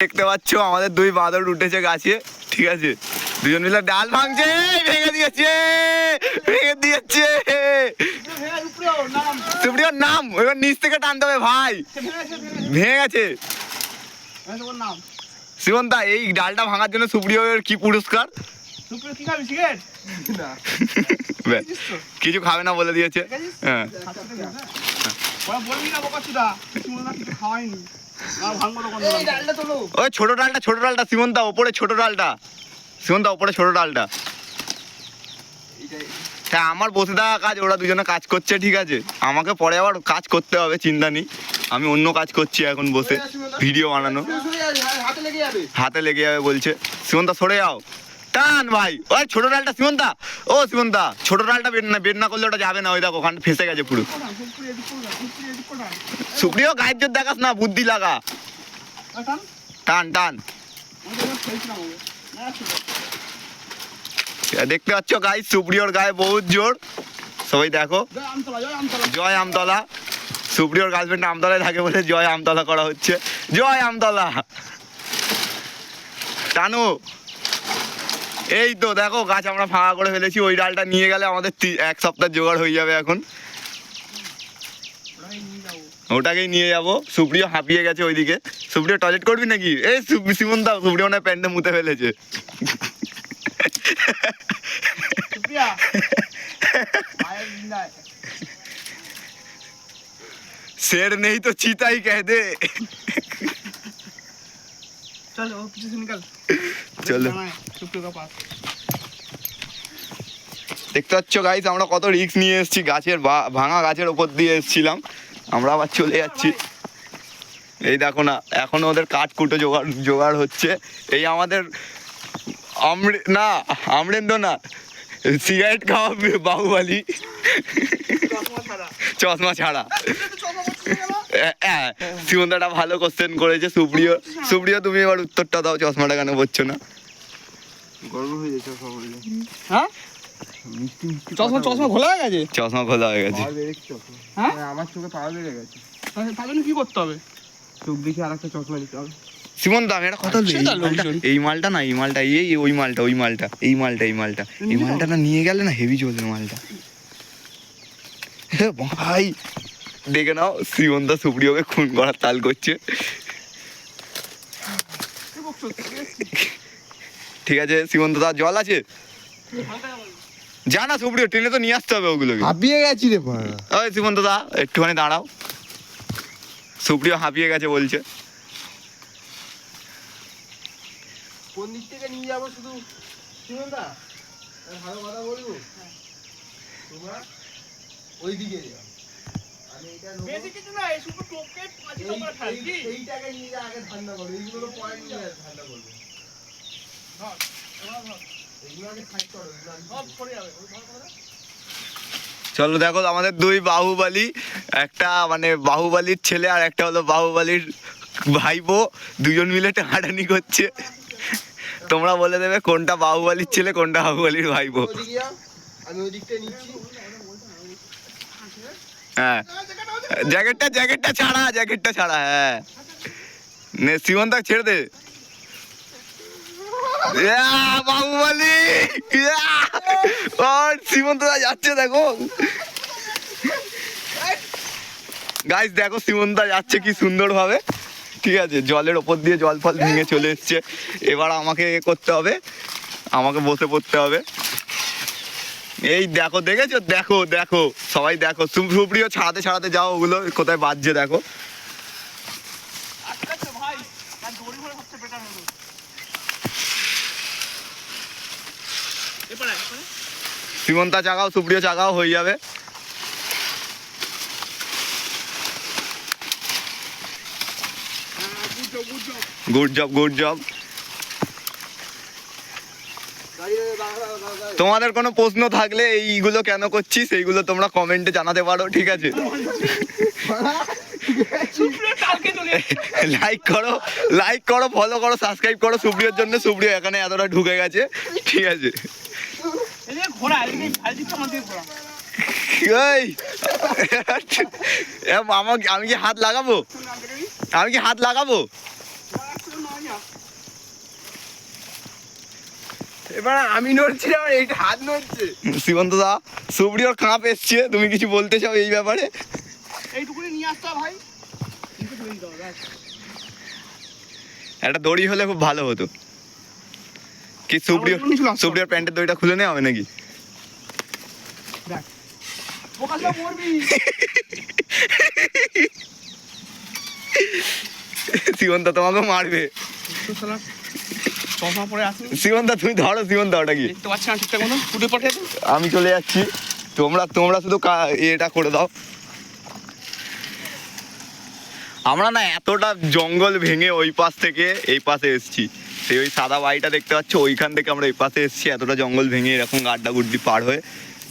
দেখতে পাচ্ছ আমাদের দুই বাঁদর উঠেছে গাছে ঠিক আছে? দুজন মিলে ডাল ভাঙছে ভেঙে দিয়েছে ভেঙে দিয়েছে। সুপ্রিয়র নাম এবার নিচ থেকে টানতে হবে ভাই। ভেঙে গেছে। শিবন্তা এই ডালটা ভাঙার জন্য সুপ্রিয়র কি পুরস্কার? কিছু খাবে না বলে দিয়েছে। হ্যাঁ। ওই ছোট ডালটা ছোট ডালটা সিমন্তা ওপরে ছোট ডালটা। সিমন্তা ওপরে ছোট ডালটা। হ্যাঁ আমার বসে থাকা কাজ ওরা দুজনে কাজ করছে ঠিক আছে। আমাকে পরে আবার কাজ করতে হবে চিন্তা নেই। আমি অন্য কাজ করছি এখন বসে ভিডিও বানানো। হাতে লেগে যাবে। হাতে লেগে যাবে বলছে সিমন্তা সরে যাও। টান ভাই। ওই ছোট ডালটা ও ছোট ডালটা না না করলে ওটা যাবে না। ওই দেখো, ওখানে ফেসে গেছে পুরো। সুপ্রিয় গায়ের জোর দেখাস না, বুদ্ধি লাগা। টান টান। দেখতে পাচ্ছ গাই, সুপ্রিয়র গায়ে বহুত জোর। সবাই দেখো। জয় আমতলা। সুপ্রিয়র গার্লফ্রেন্ড আমতলায় থাকে বলে জয় আমতলা করা হচ্ছে। জয় আমতলা। টানু। এই তো দেখো গাছ আমরা ফাঁকা করে ফেলেছি ওই ডালটা নিয়ে গেলে আমাদের তি- এক সপ্তাহ জোগাড় হয়ে যাবে এখন ওটাকেই নিয়ে যাবো সুপ্রিয় হাঁপিয়ে গেছে ওইদিকে সুপ্রিয় টয়লেট করবি নাকি এই সু- সিমন দা সুপ্রিয় না প্যান্টে মুতে ফেলেছে शेर नहीं तो चीता ही कह दे चलो पीछे से निकल চলো দেখতে পাচ্ছ গাইস আমরা কত রিস্ক নিয়ে এসেছি গাছের ভাঙা গাছের ওপর দিয়ে এসেছিলাম। আমরা আবার চলে যাচ্ছি। এই দেখো না এখনও ওদের কাঠ কুটো জোগাড় জোগাড় হচ্ছে। এই আমাদের না আমরেন্দ্র না সিগারেট খাওয়া বাহুবালি। চশমা ছাড়া। হ্যাঁ শিবন্দাটা ভালো কোশ্চেন করেছে সুপ্রিয়। সুপ্রিয় তুমি এবার উত্তরটা দাও চশমাটা কেন পড়ছো না? গর্ব হয়ে যাচ্ছে সব বলে হ্যাঁ? মিষ্টি মিষ্টি চশমা চশমা খোলা হয়ে গেছে? চশমা খোলা হয়ে গেছে। হ্যাঁ? আমার চোখে পাওয়ার বেড়ে গেছে। তার কি করতে হবে? চোখ দেখে আর একটা চশমা নিতে হবে। সিমন দাম এটা কত এই মালটা- লোকজন। এই মালটা না এই মালটা এই ওই মালটা ওই মালটা এই মালটা এই মালটা। এই নিয়ে মালটা না নিয়ে গেলে না হেভি চলবে মালটা। ভাই দেখে নাও শ্রীমন্দা সুপ্রিয়কে খুন করার তাল করছে? ঠিক আছে শ্রীমন্ত তার জল আছে? জানা সুপ্রিয় ট্রেনে তো নিয়ে আসতে হবে ওগুলোকে। হাঁপিয়ে গেছি রে ওই শ্রীমন্ত দা একটুখানি দাঁড়াও। সুপ্রিয় হাঁপিয়ে গেছে বলছে। কোন দিক থেকে নিয়ে যাব শুধু? শুনুন দা ভালো কথা বলব? তোমরা ওই দিকে যাও। আমি এটা বেশি কিছু না এই শুধু টোপকে পাঁচ টাকা খাই এইটাকে নিয়ে আগে ঠান্ডা করো এইগুলো নিয়ে করব চলো দেখো আমাদের দুই বাহুবলী, একটা মানে বাহুবলীর ছেলে আর একটা হলো বাহুবলীর ভাইপো, দুজন মিলে টানাটানি করছে। তোমরা বলে দেবে কোনটা বাহুবলীর ছেলে, কোনটা বাহুবালির ভাইপো। হ্যাঁ। জ্যাকেটটা জ্যাকেটটা ছাড়া জ্যাকেটটা ছাড়া হ্যাঁ। নে সিমন্তা ছেড়ে দে। বাহুবলী! ও সীমন্ত যাচ্ছে, দেখো। গাইস দেখো সীমন্ত যাচ্ছে কি সুন্দর ভাবে ঠিক আছে, জলের ওপর দিয়ে জল ফল ভেঙে চলে এসছে। এবার আমাকে এ করতে হবে। আমাকে বসে পড়তে হবে। এই দেখো, দেখেছ? দেখো দেখো। সবাই দেখো। সুপ্রিয় ছাড়াতে ছাড়াতে যাও, ওগুলো কোথায় বাজছে, দেখো আচ্ছা আচ্ছা ভাই আর দড়ি ভরে সবচেয়ে বেটার হলো এপারে এপারে সীমন্তা চাগাও, সুপ্রিয় চাগাও হয়ে যাবে। Good job good job. তোমাদের কোনো প্রশ্ন থাকলে এইগুলো কেন করছি সেইগুলো তোমরা কমেন্টে জানাতে পারো, ঠিক আছে? লাইক করো লাইক করো ফলো করো সাবস্ক্রাইব করো। সুপ্রিয়র জন্য সুপ্রিয় এখানে এতটা ঢুকে গেছে, ঠিক আছে? আমি কি হাত লাগাবো? আমি কি হাত লাগাবো? এবার আমি নড়ছি না আমার এইটা হাত নড়ছে। সীমন্ত দা সুপ্রিয়র কাঁপ এসছে তুমি কিছু বলতে চাও এই ব্যাপারে? এইটুকুনি নিয়ে আসতে ভাই। একটা দড়ি হলে খুব ভালো হতো। কি সুপ্রিয়। সুপ্রিয়র প্যান্টের দড়িটা খুলে নেওয়া হবে নাকি? মরবি। তোমাকে মারবে। তুমি ধরো সীমন্ত ওটা কি আমি চলে যাচ্ছি। তোমরা তোমরা শুধু কা- এটা করে দাও। আমরা না এতটা জঙ্গল ভেঙে ওই পাশ থেকে এই পাশে এসেছি। সেই ওই সাদা বাড়িটা দেখতে পাচ্ছ ওইখান থেকে আমরা এই পাশে এসেছি। এতটা জঙ্গল ভেঙে এরকম গাড্ডা গুড্ডি পার হয়ে।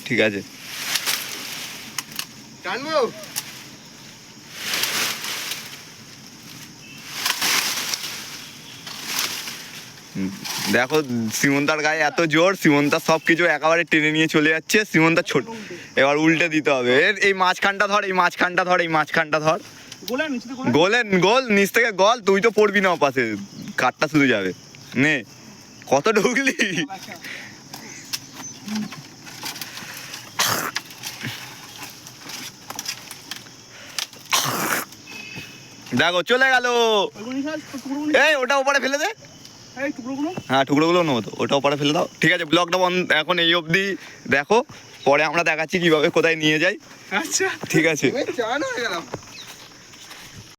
ঠিক আছে। টানবো? দেখো সিমন্তার গায়ে এত জোর সিমন্তা সব কিছু একেবারে টেনে নিয়ে চলে যাচ্ছে। সিমন্তা ছোট এবার উল্টে দিতে হবে। এর- এই মাঝখানটা ধর এই মাঝখানটা ধর এই মাঝখানটা ধর। গোলে নিচে গোলে নিচ থেকে গল তুই তো পড়বি না পাশে কাঠটা শুধু যাবে। নে কত ঢুকলি? দেখো চলে গেল। এই ওটা ওপারে ফেলে দে। হ্যাঁ টুকরোগুলো নেব তো ওটা ওপারে ফেলে দাও। ঠিক আছে ব্লগটা বন্ধ এখন এই অবধি দেখো পরে আমরা দেখাচ্ছি কীভাবে কোথায় নিয়ে যাই। আচ্ছা। ঠিক আছে।